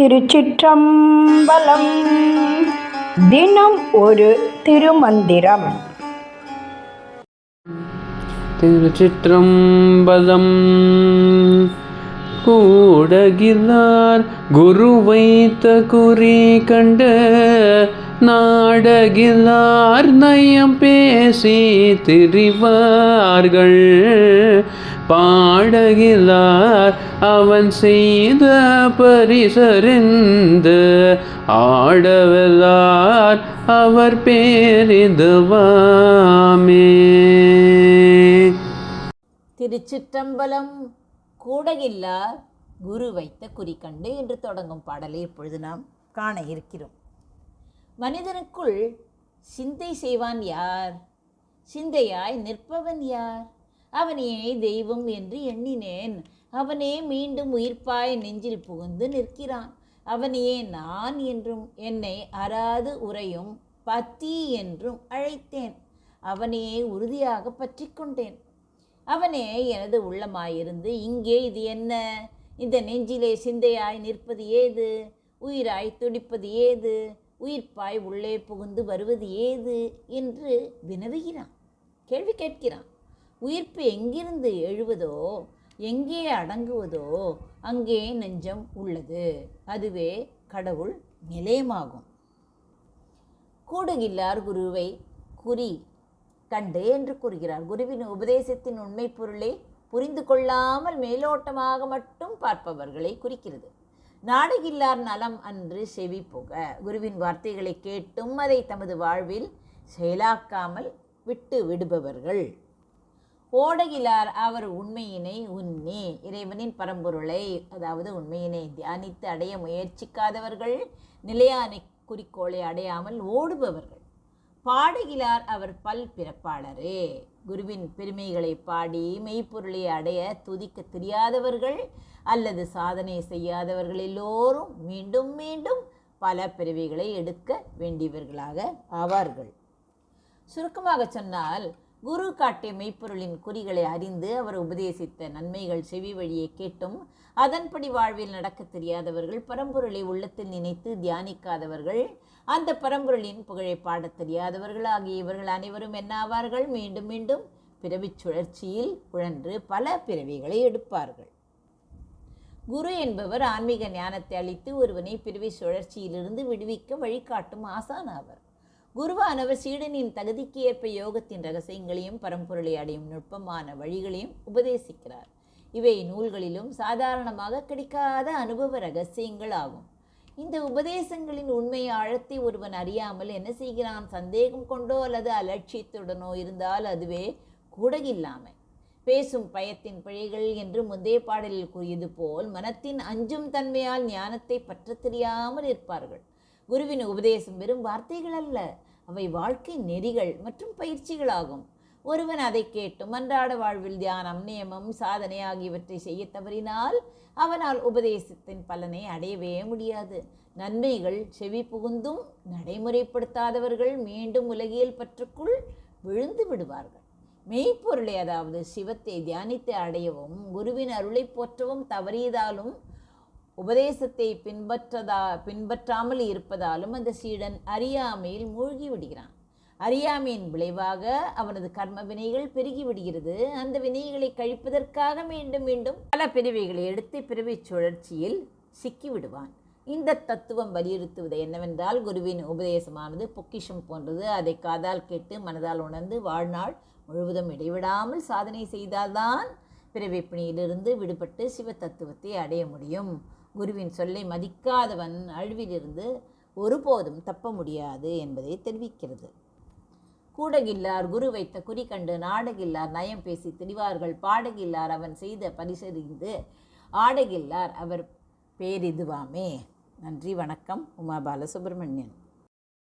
திருச்சிற்றம்பலம். தினம் ஒரு திருமந்திரம். திருச்சிற்றம்பலம். கூடகிலார் குரு வைத்த குறி கண்ட நாடகிலார் நயம் பேசி திரிவார்கள். பாடகிலார் அவன் செய்த பரிசறிந்து ஆடவலார் அவர் பேரிதுவாமே. திருச்சிற்றம்பலம் கூடகில்லார் குரு வைத்த குறிக்கண்டு என்று தொடங்கும் பாடலை இப்பொழுது நாம் காண இருக்கிறோம். மனிதனுக்குள் சிந்தை செய்வான் யார்? சிந்தையாய் நிற்பவன் யார்? அவனையே தெய்வம் என்று எண்ணினேன். அவனே மீண்டும் உயிர்ப்பாய் நெஞ்சில் புகுந்து நிற்கிறான். அவனையே நான் என்றும் என்னை அறாது உறையும் பத்தி என்றும் அழைத்தேன். அவனையே உறுதியாக பற்றி கொண்டேன் அவனே எனது உள்ளமாயிருந்து இங்கே இது என்ன? இந்த நெஞ்சிலே சிந்தையாய் நிற்பது ஏது? உயிராய் துடிப்பது ஏது? உயிர்ப்பாய் உள்ளே புகுந்து வருவது ஏது? என்று வினவுகிறான். கேள்வி கேட்கிறான். உயிர்ப்பு எங்கிருந்து எழுவதோ எங்கே அடங்குவதோ அங்கே நெஞ்சம் உள்ளது. அதுவே கடவுள் நிலையமாகும். கூடுகில்லார் குருவை குறி கண்டு என்று கூறுகிறார். குருவின் உபதேசத்தின் உண்மை பொருளை புரிந்து கொள்ளாமல் மேலோட்டமாக மட்டும் பார்ப்பவர்களை குறிக்கிறது. நாடுகில்லார் நலம் அன்று செவி புக. குருவின் வார்த்தைகளை கேட்டும் அதை தமது வாழ்வில் செயலாக்காமல் விட்டு விடுபவர்கள். ஓடகிலார் அவர் உண்மையினை உன்னி இறைவனின் பரம்பொருளை அதாவது உண்மையினை தியானித்து அடைய முயற்சிக்காதவர்கள் நிலையான குறிக்கோளை அடையாமல் ஓடுபவர்கள். பாடுகிறார் அவர் பல் பிறப்பாளரே. குருவின் பெருமைகளை பாடி மெய்ப்பொருளை அடைய துதிக்க தெரியாதவர்கள் அல்லது சாதனை செய்யாதவர்கள் எல்லோரும் மீண்டும் மீண்டும் பல பிறவிகளை எடுக்க வேண்டியவர்களாக ஆவார்கள். சுருக்கமாக சொன்னால் குரு காட்டிய மெய்ப்பொருளின் குறிகளை அறிந்து அவர் உபதேசித்த நன்மைகள் செவி வழியை கேட்டும். அதன்படி வாழ்வில் நடக்க தெரியாதவர்கள் பரம்பொருளை உள்ளத்தில் நினைத்து தியானிக்காதவர்கள் அந்த பரம்பொருளின் புகழை பாடத் தெரியாதவர்கள் ஆகிய இவர்கள் அனைவரும் என்னாவார்கள்? மீண்டும் மீண்டும் பிறவிச் சுழற்சியில் உழன்று பல பிறவிகளை எடுப்பார்கள். குரு என்பவர் ஆன்மீக ஞானத்தை அளித்து ஒருவனை பிறவி சுழற்சியிலிருந்து விடுவிக்க வழிகாட்டும் ஆசான் ஆவர். குருவானவர் சீடனின் தகுதிக்கு ஏற்ப யோகத்தின் ரகசியங்களையும் பரம்பொருளை அடையும் நுட்பமான வழிகளையும் உபதேசிக்கிறார். இவை நூல்களிலும் சாதாரணமாக கிடைக்காத அனுபவ ரகசியங்கள் ஆகும். இந்த உபதேசங்களின் உண்மை ஆழத்தை ஒருவன் அறியாமல் என்ன செய்கிறான்? சந்தேகம் கொண்டோ அல்லது அலட்சியத்துடனோ இருந்தால் அதுவே கூடகில்லாமை. பேசும் பயத்தின் பிழைகள் என்று முந்தைய பாடலில் கூறியது போல் மனத்தின் அஞ்சும் தன்மையால் ஞானத்தை பற்ற தெரியாமல் இருப்பார்கள். குருவின் உபதேசம் வெறும் வார்த்தைகள் அல்ல அவை வாழ்க்கை நெறிகள் மற்றும் பயிற்சிகளாகும். ஒருவன் அதை கேட்டும். அன்றாட வாழ்வில் தியானம் நியமம் சாதனை ஆகியவற்றை செய்ய தவறினால் அவனால் உபதேசத்தின் பலனை அடையவே முடியாது. நன்மைகள் செவி புகுந்தும் நடைமுறைப்படுத்தாதவர்கள் மீண்டும் உலகியல் பற்றுக்குள் விழுந்து விடுவார்கள். மெய்ப்பொருளை அதாவது சிவத்தை தியானித்து அடையவும் குருவின் அருளை போற்றவும் தவறியதாலும் உபதேசத்தை பின்பற்றதா பின்பற்றாமல் இருப்பதாலும் அந்த சீடன் அறியாமையில் மூழ்கி விடுகிறான். அறியாமையின் விளைவாக அவனது கர்ம வினைகள் பெருகி விடுகிறது. அந்த வினைகளை கழிப்பதற்காக மீண்டும் மீண்டும் பல பிறவிகளை எடுத்து பிறவிச் சுழற்சியில் சிக்கி விடுவான். இந்த தத்துவம் வலியுறுத்துவது என்னவென்றால் குருவின் உபதேசமானது பொக்கிஷம் போன்றது. அதை காதால் கேட்டு மனதால் உணர்ந்து வாழ்நாள் முழுவதும் இடைவிடாமல் சாதனை செய்தால்தான் பிறவி பிணியிலிருந்து விடுபட்டு சிவ தத்துவத்தை அடைய முடியும். குருவின் சொல்லை மதிக்காதவன் அழிவிலிருந்து ஒருபோதும் தப்ப முடியாது என்பதை தெரிவிக்கிறது. கூடகில்லார் குரு வைத்த குறி கண்டு நாடகில்லார் நயம் பேசி திரிவார்கள் பாடகில்லார் அவன் செய்த பரிசறிந்து ஆடகில்லார் அவர் பேரிதுவாமே. நன்றி வணக்கம். உமா பாலசுப்ரமணியன்.